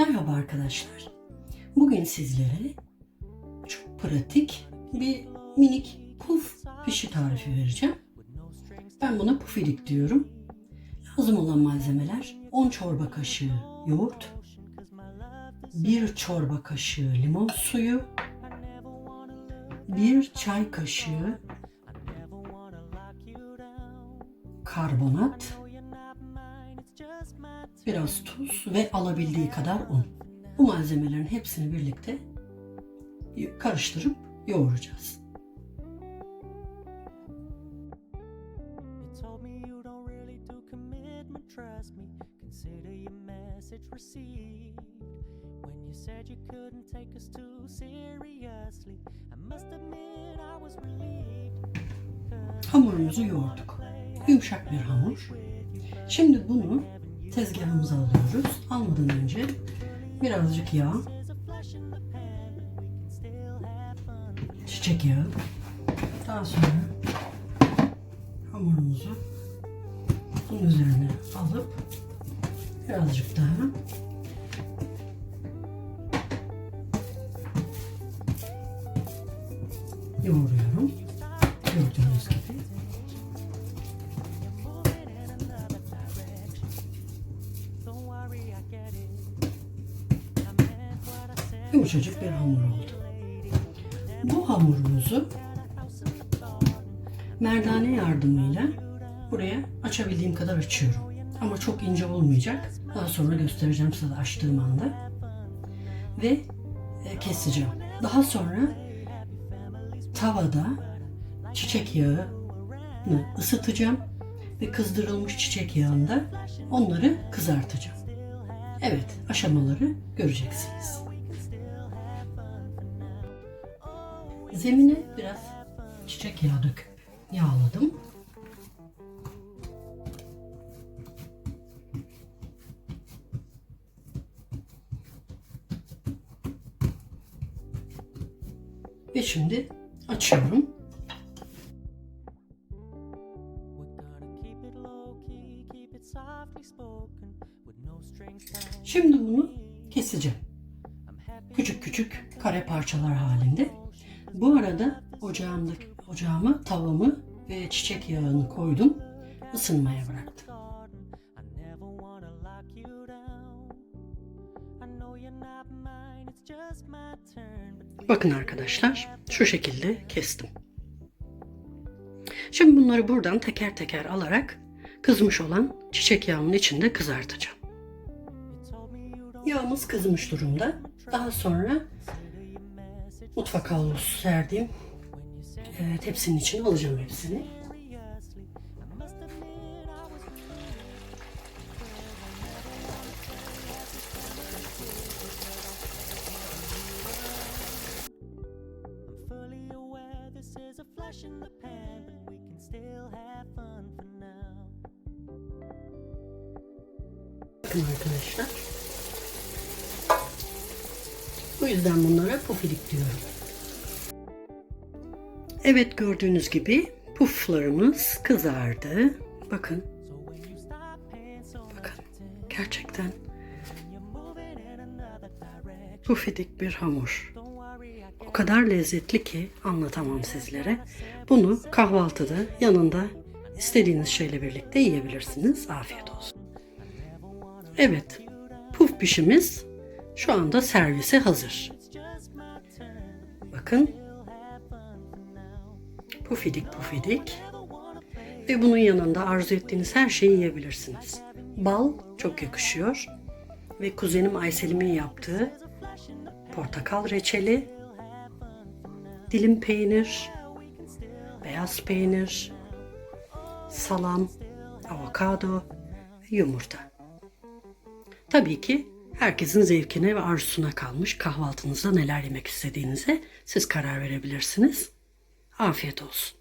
Merhaba arkadaşlar. Bugün sizlere çok pratik bir minik puf pişi tarifi vereceğim. Ben buna pufidik diyorum. Lazım olan malzemeler 10 çorba kaşığı yoğurt, 1 çorba kaşığı limon suyu, 1 çay kaşığı karbonat, biraz tuz ve alabildiği kadar un. Bu malzemelerin hepsini birlikte karıştırıp yoğuracağız. Hamurumuzu yoğurduk. Yumuşak bir hamur. Şimdi bunu tezgahımıza alıyoruz. Almadan önce birazcık yağ, çiçek yağı, daha sonra hamurumuzu bunun üzerine alıp birazcık daha yoğuruyorum. Gördüğünüz yumuşacık bir hamur oldu. Bu hamurumuzu merdane yardımıyla buraya açabildiğim kadar açıyorum. Ama çok ince olmayacak. Daha sonra göstereceğim size açtığım anda. Ve e, keseceğim. Daha sonra tavada çiçek yağını ısıtacağım ve kızdırılmış çiçek yağında onları kızartacağım. Evet, aşamaları göreceksiniz. Zemine biraz çiçek yağı döküp yağladım. Ve şimdi açıyorum. Şimdi bunu keseceğim. Küçük küçük kare parçalar halinde. Bu arada ocağımdaki ocağıma tavamı ve çiçek yağını koydum. ısınmaya bıraktım. Bakın arkadaşlar şu şekilde kestim. Şimdi bunları buradan teker teker alarak kızmış olan çiçek yağımın içinde kızartacağım. Yağımız kızmış durumda. Daha sonra mutfak havlusu serdiğim e, tepsinin içine alacağım hepsini. arkadaşlar. Bu yüzden bunlara pufidik diyorum. Evet gördüğünüz gibi puflarımız kızardı. Bakın, bakın. Gerçekten pufidik bir hamur. O kadar lezzetli ki anlatamam sizlere. Bunu kahvaltıda yanında istediğiniz şeyle birlikte yiyebilirsiniz. Afiyet olsun. Evet, puf pişimiz şu anda servise hazır. Bakın. Pufidik pufidik. Ve bunun yanında arzu ettiğiniz her şeyi yiyebilirsiniz. Bal çok yakışıyor. Ve kuzenim Ayselim'in yaptığı portakal reçeli, dilim peynir, beyaz peynir, salam, avokado yumurta. Tabii ki herkesin zevkine ve arzusuna kalmış kahvaltınızda neler yemek istediğinize siz karar verebilirsiniz. Afiyet olsun.